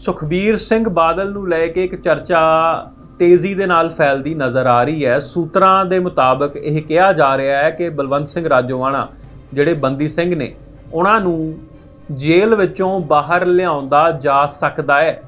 ਸੁਖਬੀਰ ਸਿੰਘ ਬਾਦਲ ਨੂੰ ਲੈ ਕੇ ਇੱਕ ਚਰਚਾ ਤੇਜ਼ੀ ਦੇ ਨਾਲ ਫੈਲਦੀ ਨਜ਼ਰ ਆ ਰਹੀ ਹੈ। ਸੂਤਰਾਂ ਦੇ ਮੁਤਾਬਕ ਇਹ ਕਿਹਾ ਜਾ ਰਿਹਾ ਹੈ ਕਿ ਬਲਵੰਤ ਸਿੰਘ ਰਾਜੋਆਣਾ, ਜਿਹੜੇ ਬੰਦੀ ਸਿੰਘ ਨੇ, ਉਹਨਾਂ ਨੂੰ ਜੇਲ੍ਹ ਵਿੱਚੋਂ ਬਾਹਰ ਲਿਆਉਂਦਾ ਜਾ ਸਕਦਾ ਹੈ।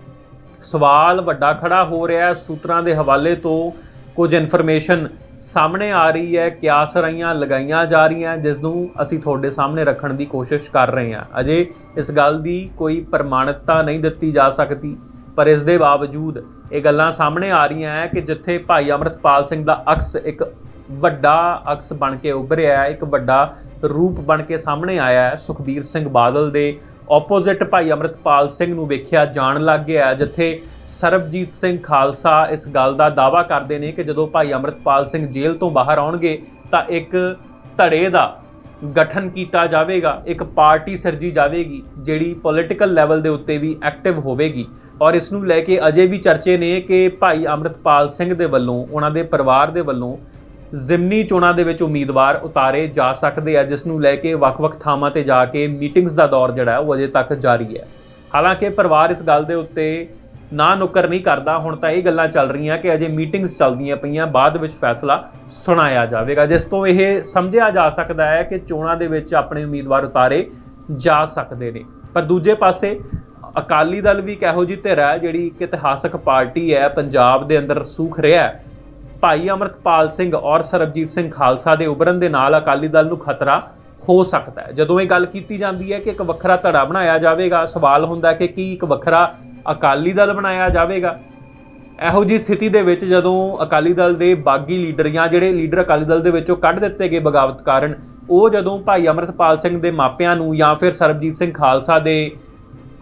ਸਵਾਲ ਵੱਡਾ ਖੜਾ ਹੋ ਰਿਹਾ ਹੈ। ਸੂਤਰਾਂ ਦੇ ਹਵਾਲੇ ਤੋਂ ਕੁਝ ਇਨਫੋਰਮੇਸ਼ਨ ਸਾਹਮਣੇ ਆ ਰਹੀ ਹੈ ਕਿਆਸ ਰਾਈਆਂ ਲਗਾਈਆਂ ਜਾ ਰਹੀਆਂ ਜਿਸ ਨੂੰ ਅਸੀਂ ਤੁਹਾਡੇ ਸਾਹਮਣੇ ਰੱਖਣ ਦੀ ਕੋਸ਼ਿਸ਼ ਕਰ ਰਹੇ ਹਾਂ। ਅਜੇ ਇਸ ਗੱਲ ਦੀ ਕੋਈ ਪ੍ਰਮਾਣਿਕਤਾ ਨਹੀਂ ਦਿੱਤੀ ਜਾ ਸਕਦੀ, ਪਰ ਇਸ ਦੇ ਬਾਵਜੂਦ ਇਹ ਗੱਲਾਂ ਸਾਹਮਣੇ ਆ ਰਹੀਆਂ ਹੈ ਕਿ ਜਿੱਥੇ ਭਾਈ ਅਮਰਤਪਾਲ ਸਿੰਘ ਦਾ ਅਕਸ ਇੱਕ ਵੱਡਾ ਅਕਸ ਬਣ ਕੇ ਉੱਭਰਿਆ ਹੈ, ਇੱਕ ਵੱਡਾ ਰੂਪ ਬਣ ਕੇ ਸਾਹਮਣੇ ਆਇਆ ਹੈ, ਸੁਖਬੀਰ ਸਿੰਘ ਬਾਦਲ ਦੇ ਆਪੋਜ਼ਿਟ ਭਾਈ ਅਮਰਤਪਾਲ ਸਿੰਘ ਨੂੰ ਵੇਖਿਆ ਜਾਣ ਲੱਗ ਗਿਆ ਜਿੱਥੇ ਸਰਬਜੀਤ ਸਿੰਘ ਖਾਲਸਾ ਇਸ ਗੱਲ ਦਾ ਦਾਵਾ ਕਰਦੇ ਨੇ ਕਿ ਜਦੋਂ ਭਾਈ ਅਮਰਤਪਾਲ ਸਿੰਘ ਜੇਲ੍ਹ ਤੋਂ ਬਾਹਰ ਆਉਣਗੇ ਤਾਂ ਇੱਕ ਧੜੇ ਦਾ ਗਠਨ ਕੀਤਾ ਜਾਵੇਗਾ, ਇੱਕ ਪਾਰਟੀ ਸਿਰਜੀ ਜਾਵੇਗੀ, ਜਿਹੜੀ ਪੋਲਿਟੀਕਲ ਲੈਵਲ ਦੇ ਉੱਤੇ ਵੀ ਐਕਟਿਵ ਹੋਵੇਗੀ। ਔਰ ਇਸ ਨੂੰ ਲੈ ਕੇ ਅਜੇ ਵੀ ਚਰਚੇ ਨੇ ਕਿ ਭਾਈ ਅਮਰਤਪਾਲ ਸਿੰਘ ਦੇ ਵੱਲੋਂ, ਉਹਨਾਂ ਦੇ ਪਰਿਵਾਰ ਦੇ ਵੱਲੋਂ ਜ਼ਿਮਨੀ ਚੋਣਾਂ ਦੇ ਵਿੱਚ ਉਮੀਦਵਾਰ ਉਤਾਰੇ ਜਾ ਸਕਦੇ ਆ, ਜਿਸ ਨੂੰ ਲੈ ਕੇ ਵੱਖ-ਵੱਖ ਥਾਵਾਂ ਤੇ ਜਾ ਕੇ ਮੀਟਿੰਗਸ ਦਾ ਦੌਰ ਜਿਹੜਾ ਉਹ ਅਜੇ ਤੱਕ ਜਾਰੀ ਹੈ। ਹਾਲਾਂਕਿ ਪਰਿਵਾਰ ਇਸ ਗੱਲ ਦੇ ਉੱਤੇ ਨਾ ਨੁੱਕਰ ਨਹੀਂ ਕਰਦਾ। ਹੁਣ ਤਾਂ ਇਹ ਗੱਲਾਂ ਚੱਲ ਰਹੀਆਂ ਕਿ ਅਜੇ ਮੀਟਿੰਗਸ ਚੱਲਦੀਆਂ ਪਈਆਂ, ਬਾਅਦ ਵਿੱਚ ਫੈਸਲਾ ਸੁਣਾਇਆ ਜਾਵੇਗਾ। ਜਿਸ ਤੋਂ ਇਹ ਸਮਝਿਆ ਜਾ ਸਕਦਾ ਹੈ ਕਿ ਚੋਣਾਂ ਦੇ ਵਿੱਚ ਆਪਣੇ ਉਮੀਦਵਾਰ ਉਤਾਰੇ ਜਾ ਸਕਦੇ ਨੇ। ਪਰ ਦੂਜੇ ਪਾਸੇ ਅਕਾਲੀ ਦਲ ਵੀ ਇੱਕ ਇਹੋ ਜਿਹੀ ਧਿਰ ਹੈ ਜਿਹੜੀ ਇੱਕ ਇਤਿਹਾਸਕ ਪਾਰਟੀ ਹੈ, ਪੰਜਾਬ ਦੇ ਅੰਦਰ ਸੂਖ ਰਿਹਾ ਹੈ। ਭਾਈ ਅਮਰਤਪਾਲ ਸਿੰਘ ਔਰ ਸਰਬਜੀਤ ਸਿੰਘ ਖਾਲਸਾ ਦੇ ਉਭਰਨ ਦੇ ਨਾਲ ਅਕਾਲੀ ਦਲ ਨੂੰ ਖਤਰਾ ਹੋ ਸਕਦਾ ਹੈ। ਜਦੋਂ ਇਹ ਗੱਲ ਕੀਤੀ ਜਾਂਦੀ ਹੈ ਕਿ ਇੱਕ ਵੱਖਰਾ ਧੜਾ ਬਣਾਇਆ ਜਾਵੇਗਾ, ਸਵਾਲ ਹੁੰਦਾ ਹੈ ਕਿ ਕੀ ਇੱਕ ਵੱਖਰਾ ਅਕਾਲੀ ਦਲ ਬਣਾਇਆ ਜਾਵੇਗਾ। ਇਹੋ ਜੀ ਸਥਿਤੀ ਦੇ ਵਿੱਚ ਜਦੋਂ ਅਕਾਲੀ ਦਲ ਦੇ ਬਾਗੀ ਲੀਡਰ ਜਾਂ ਜਿਹੜੇ ਲੀਡਰ ਅਕਾਲੀ ਦਲ ਦੇ ਵਿੱਚੋਂ ਕੱਢ ਦਿੱਤੇ ਗਏ ਬਗਾਵਤ ਕਾਰਨ, ਉਹ ਜਦੋਂ ਭਾਈ ਅਮਰਤਪਾਲ ਸਿੰਘ ਦੇ ਮਾਪਿਆਂ ਨੂੰ ਜਾਂ ਫਿਰ ਸਰਬਜੀਤ ਸਿੰਘ ਖਾਲਸਾ ਦੇ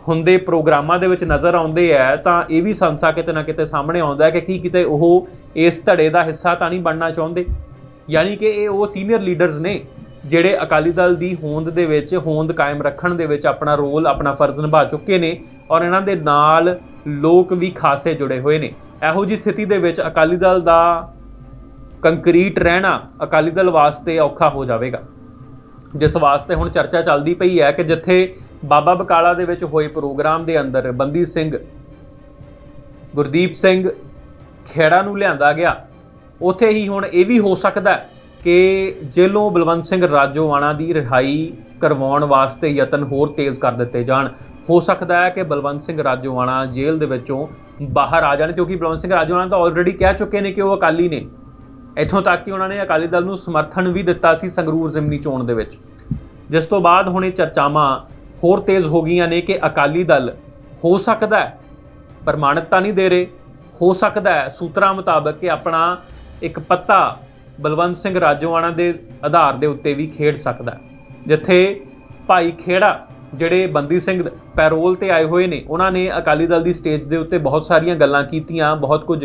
ਹੁੰਦੇ ਪ੍ਰੋਗਰਾਮਾਂ ਦੇ ਵਿੱਚ ਨਜ਼ਰ ਆਉਂਦੇ ਆ, ਤਾਂ ਇਹ ਵੀ ਸੰਸਾ ਕਿਤੇ ਨਾ ਕਿਤੇ ਸਾਹਮਣੇ ਆਉਂਦਾ ਹੈ ਕਿ ਕੀ ਕਿਤੇ ਉਹ ਇਸ ਧੜੇ ਦਾ ਹਿੱਸਾ ਤਾਂ ਨਹੀਂ ਬਣਨਾ ਚਾਹੁੰਦੇ। ਯਾਨੀ ਕਿ ਇਹ ਉਹ ਸੀਨੀਅਰ ਲੀਡਰਸ ਨੇ ਜਿਹੜੇ ਅਕਾਲੀ ਦਲ ਦੀ ਹੋਂਦ ਦੇ ਵਿੱਚ, ਹੋਂਦ ਕਾਇਮ ਰੱਖਣ ਦੇ ਵਿੱਚ ਆਪਣਾ ਰੋਲ, ਆਪਣਾ ਫਰਜ਼ ਨਿਭਾ ਚੁੱਕੇ ਨੇ। ਔਰ ਇਹਨਾਂ ਦੇ ਨਾਲ ਲੋਕ ਵੀ ਖਾਸੇ ਜੁੜੇ ਹੋਏ ਨੇ। ਇਹੋ ਜੀ ਸਥਿਤੀ ਦੇ ਵਿੱਚ ਅਕਾਲੀ ਦਲ ਦਾ ਕੰਕਰੀਟ ਰਹਿਣਾ ਅਕਾਲੀ ਦਲ ਵਾਸਤੇ ਔਖਾ ਹੋ ਜਾਵੇਗਾ। ਜਿਸ ਵਾਸਤੇ ਹੁਣ ਚਰਚਾ ਚੱਲਦੀ ਪਈ ਹੈ ਕਿ ਜਿੱਥੇ ਬਾਬਾ ਬਕਾਲਾ ਦੇ ਵਿੱਚ ਹੋਏ ਪ੍ਰੋਗਰਾਮ ਦੇ ਅੰਦਰ ਬੰਦੀ ਸਿੰਘ, ਗੁਰਦੀਪ ਸਿੰਘ ਖੇੜਾ ਨੂੰ ਲਿਆਂਦਾ ਗਿਆ, ਉੱਥੇ ਹੀ ਹੁਣ ਇਹ ਵੀ ਹੋ ਸਕਦਾ ਕਿ ਜੇਲੋਂ ਬਲਵੰਤ ਸਿੰਘ ਰਾਜੋਆਣਾ ਦੀ ਰਿਹਾਈ ਕਰਵਾਉਣ ਵਾਸਤੇ ਯਤਨ ਹੋਰ ਤੇਜ਼ ਕਰ ਦਿੱਤੇ ਜਾਣ। ਹੋ ਸਕਦਾ ਹੈ ਕਿ ਬਲਵੰਤ ਸਿੰਘ ਰਾਜੋਆਣਾ ਜੇਲ੍ਹ ਦੇ ਵਿੱਚੋਂ ਬਾਹਰ ਆ ਜਾਣ, ਕਿਉਂਕਿ ਬਲਵੰਤ ਸਿੰਘ ਰਾਜੋਆਣਾ ਤਾਂ ਆਲਰੇਡੀ ਕਹਿ ਚੁੱਕੇ ਨੇ ਕਿ ਉਹ ਅਕਾਲੀ ਨੇ। ਇੱਥੋਂ ਤੱਕ ਕਿ ਉਹਨਾਂ ਨੇ ਅਕਾਲੀ ਦਲ ਨੂੰ ਸਮਰਥਨ ਵੀ ਦਿੱਤਾ ਸੀ ਸੰਗਰੂਰ ਜ਼ਿਮਨੀ ਚੋਣ ਦੇ ਵਿੱਚ। ਜਿਸ ਤੋਂ ਬਾਅਦ ਹੁਣ ਇਹ ਚਰਚਾਵਾਂ ਹੋਰ ਤੇਜ਼ ਹੋ ਗਈਆਂ ਨੇ ਕਿ ਅਕਾਲੀ ਦਲ ਹੋ ਸਕਦਾ ਹੈ ਪ੍ਰਮਾਣਿਕਤਾ ਨਹੀਂ ਦੇ ਰਹੇ। ਹੋ ਸਕਦਾ ਹੈ ਸੂਤਰਾਂ ਮੁਤਾਬਕ ਕਿ ਆਪਣਾ ਇੱਕ ਪੱਤਾ ਬਲਵੰਤ ਸਿੰਘ ਰਾਜੋਆਣਾ ਦੇ ਆਧਾਰ ਦੇ ਉੱਤੇ ਵੀ ਖੇਡ ਸਕਦਾ ਹੈ। ਜਿੱਥੇ ਭਾਈ ਖੇੜਾ, ਜਿਹੜੇ ਬੰਦੀ ਸਿੰਘ ਪੈਰੋਲ ਤੇ ਆਏ ਹੋਏ ਨੇ, ਉਹਨਾਂ ਨੇ ਅਕਾਲੀ ਦਲ ਦੀ ਸਟੇਜ ਦੇ ਉੱਤੇ ਬਹੁਤ ਸਾਰੀਆਂ ਗੱਲਾਂ ਕੀਤੀਆਂ, ਬਹੁਤ ਕੁਝ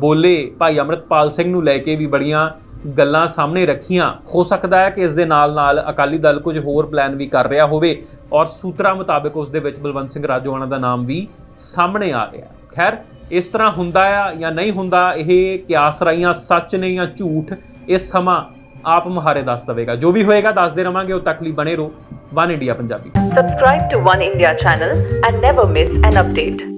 ਬੋਲੇ। ਭਾਈ ਅਮਰਤਪਾਲ ਸਿੰਘ ਨੂੰ ਲੈ ਕੇ ਵੀ ਬੜੀਆਂ ਗੱਲਾਂ ਸਾਹਮਣੇ ਰੱਖੀਆਂ। ਹੋ ਸਕਦਾ ਹੈ ਕਿ ਇਸ ਦੇ ਨਾਲ ਨਾਲ ਅਕਾਲੀ ਦਲ ਕੁਝ ਹੋਰ ਪਲਾਨ ਵੀ ਕਰ ਰਿਹਾ ਹੋਵੇ ਔਰ ਸੂਤਰਾਂ ਮੁਤਾਬਕ ਉਸ ਦੇ ਵਿੱਚ ਬਲਵੰਤ ਸਿੰਘ ਰਾਜੋਆਣਾ ਦਾ ਨਾਮ ਵੀ ਸਾਹਮਣੇ ਆ ਰਿਹਾ। ਖੈਰ, ਇਸ ਤਰ੍ਹਾਂ ਹੁੰਦਾ ਆ ਜਾਂ ਨਹੀਂ ਹੁੰਦਾ, ਇਹ ਕਿਆਸ ਰਾਈਆਂ ਸੱਚ ਨੇ ਜਾਂ ਝੂਠ, ਇਸ ਸਮਾਂ ਆਪ ਮੁਹਾਰੇ ਦੱਸ ਦਵੇਗਾ ਜੋ ਵੀ ਹੋਏਗਾ ਦੱਸਦੇ ਰਵਾਂਗੇ ਉਹ ਤੱਕ ਲਈ ਬਣੇ ਰਹੋ One India Punjabi subscribe to One India channel and never miss an update